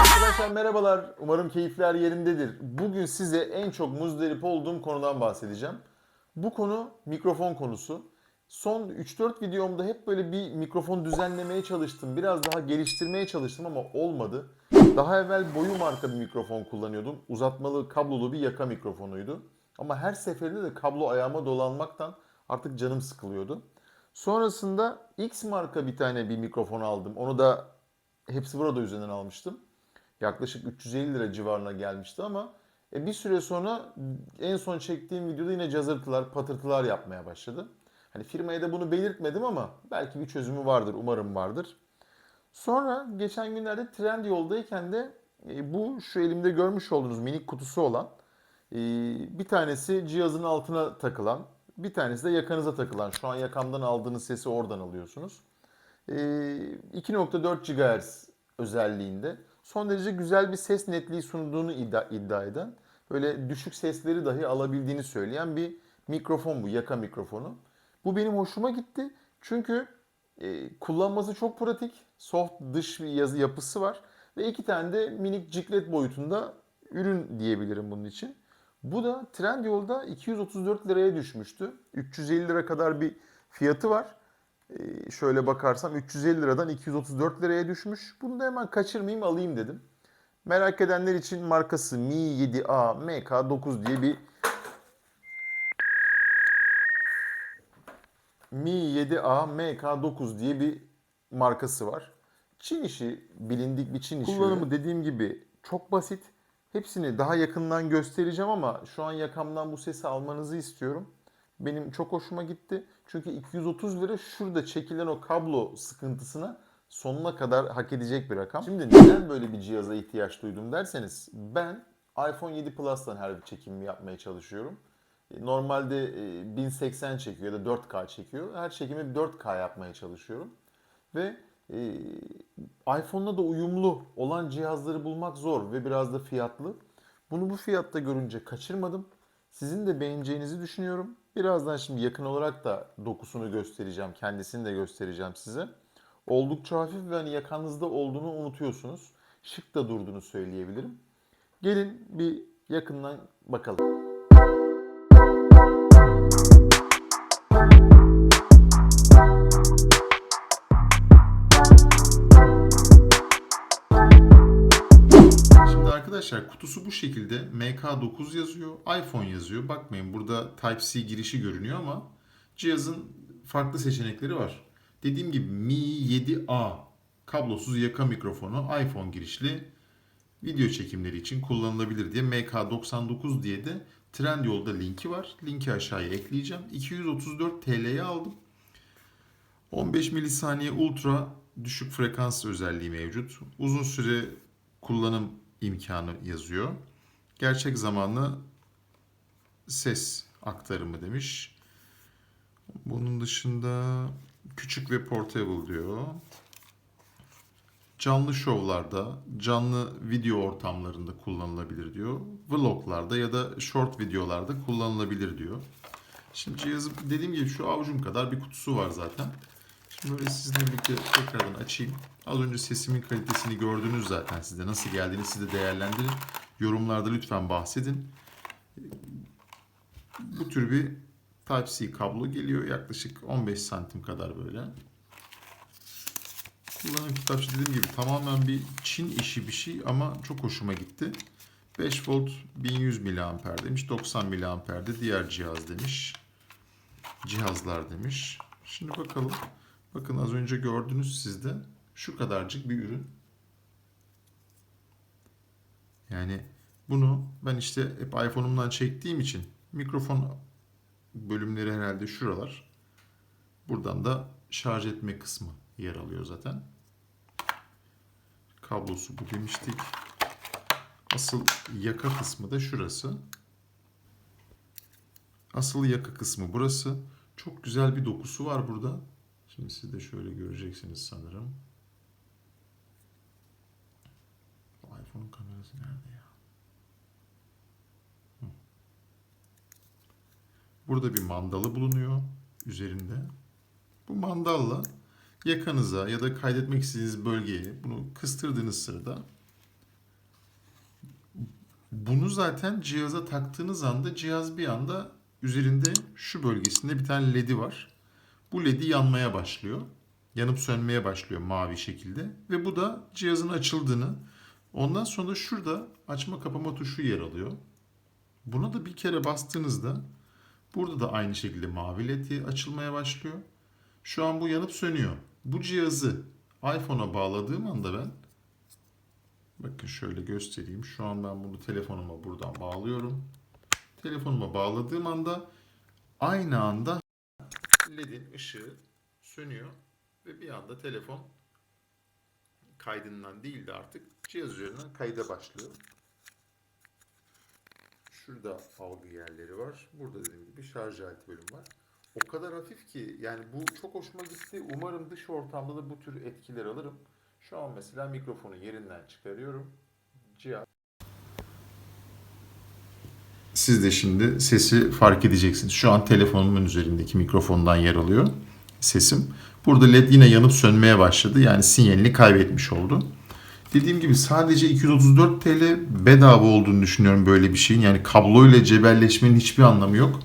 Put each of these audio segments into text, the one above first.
Arkadaşlar merhabalar. Umarım keyifler yerindedir. Bugün size en çok muzdarip olduğum konudan bahsedeceğim. Bu konu mikrofon konusu. Son 3-4 videomda hep böyle bir mikrofon düzenlemeye çalıştım. Biraz daha geliştirmeye çalıştım ama olmadı. Daha evvel boyu marka bir mikrofon kullanıyordum. Uzatmalı kablolu bir yaka mikrofonuydu. Ama her seferinde de kablo ayağıma dolanmaktan artık canım sıkılıyordu. Sonrasında X marka bir tane bir mikrofon aldım. Onu da hepsi burada üzerinden almıştım. Yaklaşık 350 lira civarına gelmişti ama e, bir süre sonra en son çektiğim videoda yine cazırtılar, patırtılar yapmaya başladı. Hani firmaya da bunu belirtmedim ama belki bir çözümü vardır, umarım vardır. Sonra geçen günlerde trend yoldayken de e, bu şu elimde görmüş olduğunuz minik kutusu olan e, bir tanesi cihazın altına takılan, bir tanesi de yakanıza takılan. Şu an yakamdan aldığınız sesi oradan alıyorsunuz. E, 2.4 GHz özelliğinde son derece güzel bir ses netliği sunduğunu iddia, iddia eden, böyle düşük sesleri dahi alabildiğini söyleyen bir mikrofon bu, yaka mikrofonu. Bu benim hoşuma gitti. Çünkü e, kullanması çok pratik. Soft dış bir yazı yapısı var. Ve iki tane de minik ciklet boyutunda ürün diyebilirim bunun için. Bu da Trendyol'da 234 liraya düşmüştü. 350 lira kadar bir fiyatı var. Ee, şöyle bakarsam 350 liradan 234 liraya düşmüş. Bunu da hemen kaçırmayayım alayım dedim. Merak edenler için markası Mi 7A MK9 diye bir Mi 7A MK9 diye bir markası var. Çin işi, bilindik bir Çin işi. Kullanımı dediğim gibi çok basit. Hepsini daha yakından göstereceğim ama şu an yakamdan bu sesi almanızı istiyorum. Benim çok hoşuma gitti. Çünkü 230 lira şurada çekilen o kablo sıkıntısına sonuna kadar hak edecek bir rakam. Şimdi neden böyle bir cihaza ihtiyaç duydum derseniz ben iPhone 7 Plus'tan her bir çekimimi yapmaya çalışıyorum. E, Normalde e, 1080 çekiyor ya da 4K çekiyor. Her çekimi 4K yapmaya çalışıyorum. Ve e, iPhone'la da uyumlu olan cihazları bulmak zor ve biraz da fiyatlı. Bunu bu fiyatta görünce kaçırmadım. Sizin de beğeneceğinizi düşünüyorum. Birazdan şimdi yakın olarak da dokusunu göstereceğim. Kendisini de göstereceğim size. Oldukça hafif ve hani yakanızda olduğunu unutuyorsunuz. Şık da durduğunu söyleyebilirim. Gelin bir yakından bakalım. Arkadaşlar kutusu bu şekilde MK9 yazıyor, iPhone yazıyor. Bakmayın burada Type-C girişi görünüyor ama cihazın farklı seçenekleri var. Dediğim gibi Mi 7A kablosuz yaka mikrofonu iPhone girişli video çekimleri için kullanılabilir diye MK99 diye de Trendyol'da linki var. Linki aşağıya ekleyeceğim. 234 TL'ye aldım. 15 milisaniye ultra düşük frekans özelliği mevcut. Uzun süre kullanım imkanı yazıyor. Gerçek zamanlı ses aktarımı demiş. Bunun dışında küçük ve portable diyor. Canlı şovlarda, canlı video ortamlarında kullanılabilir diyor. Vloglarda ya da short videolarda kullanılabilir diyor. Şimdi cihazı dediğim gibi şu avucum kadar bir kutusu var zaten. Şimdi böyle sizinle birlikte tekrardan açayım. Az önce sesimin kalitesini gördünüz zaten sizde. Nasıl geldiğini siz de değerlendirin. Yorumlarda lütfen bahsedin. Bu tür bir Type-C kablo geliyor. Yaklaşık 15 santim kadar böyle. Kullanım kitapçı dediğim gibi tamamen bir Çin işi bir şey ama çok hoşuma gitti. 5 volt 1100 mAh demiş. 90 mAh de diğer cihaz demiş. Cihazlar demiş. Şimdi bakalım. Bakın az önce gördünüz sizde şu kadarcık bir ürün. Yani bunu ben işte hep iPhone'umdan çektiğim için mikrofon bölümleri herhalde şuralar. Buradan da şarj etme kısmı yer alıyor zaten. Kablosu bu demiştik. Asıl yaka kısmı da şurası. Asıl yaka kısmı burası. Çok güzel bir dokusu var burada. Şimdi siz de şöyle göreceksiniz sanırım. İPhone'un kamerası nerede ya? Burada bir mandalı bulunuyor üzerinde. Bu mandalla yakanıza ya da kaydetmek istediğiniz bölgeye bunu kıstırdığınız sırada bunu zaten cihaza taktığınız anda cihaz bir anda üzerinde şu bölgesinde bir tane ledi var. Bu ledi yanmaya başlıyor. Yanıp sönmeye başlıyor mavi şekilde. Ve bu da cihazın açıldığını ondan sonra da şurada açma kapama tuşu yer alıyor. Buna da bir kere bastığınızda burada da aynı şekilde mavi ledi açılmaya başlıyor. Şu an bu yanıp sönüyor. Bu cihazı iPhone'a bağladığım anda ben bakın şöyle göstereyim. Şu an ben bunu telefonuma buradan bağlıyorum. Telefonuma bağladığım anda aynı anda LED'in ışığı sönüyor ve bir anda telefon kaydından değil de artık cihaz üzerinden kayda başlıyor. Şurada algı yerleri var. Burada dediğim gibi şarj aleti bölüm var. O kadar hafif ki yani bu çok hoşuma gitti. Umarım dış ortamda da bu tür etkiler alırım. Şu an mesela mikrofonu yerinden çıkarıyorum. Cihaz siz de şimdi sesi fark edeceksiniz. Şu an telefonumun üzerindeki mikrofondan yer alıyor sesim. Burada led yine yanıp sönmeye başladı. Yani sinyalini kaybetmiş oldu. Dediğim gibi sadece 234 TL bedava olduğunu düşünüyorum böyle bir şeyin. Yani kabloyla cebelleşmenin hiçbir anlamı yok.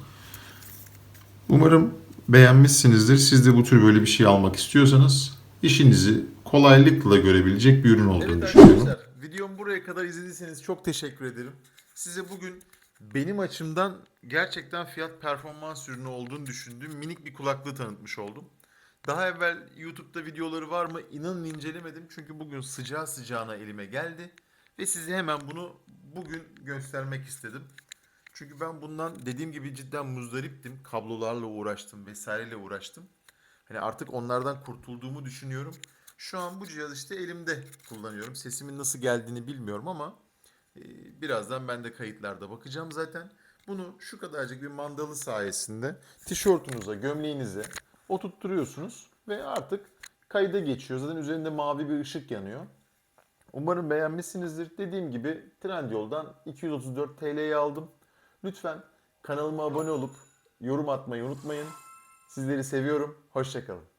Umarım beğenmişsinizdir. Siz de bu tür böyle bir şey almak istiyorsanız işinizi kolaylıkla görebilecek bir ürün olduğunu Evet düşünüyorum. arkadaşlar videomu buraya kadar izlediyseniz çok teşekkür ederim. Size bugün benim açımdan gerçekten fiyat performans ürünü olduğunu düşündüğüm minik bir kulaklığı tanıtmış oldum. Daha evvel YouTube'da videoları var mı inanın incelemedim çünkü bugün sıcağı sıcağına elime geldi. Ve size hemen bunu bugün göstermek istedim. Çünkü ben bundan dediğim gibi cidden muzdariptim. Kablolarla uğraştım vesaireyle uğraştım. Hani artık onlardan kurtulduğumu düşünüyorum. Şu an bu cihaz işte elimde kullanıyorum. Sesimin nasıl geldiğini bilmiyorum ama birazdan ben de kayıtlarda bakacağım zaten. Bunu şu kadarcık bir mandalı sayesinde tişörtünüze, gömleğinize oturtturuyorsunuz ve artık kayda geçiyor. Zaten üzerinde mavi bir ışık yanıyor. Umarım beğenmişsinizdir. Dediğim gibi Trendyol'dan 234 TL'ye aldım. Lütfen kanalıma abone olup yorum atmayı unutmayın. Sizleri seviyorum. Hoşçakalın.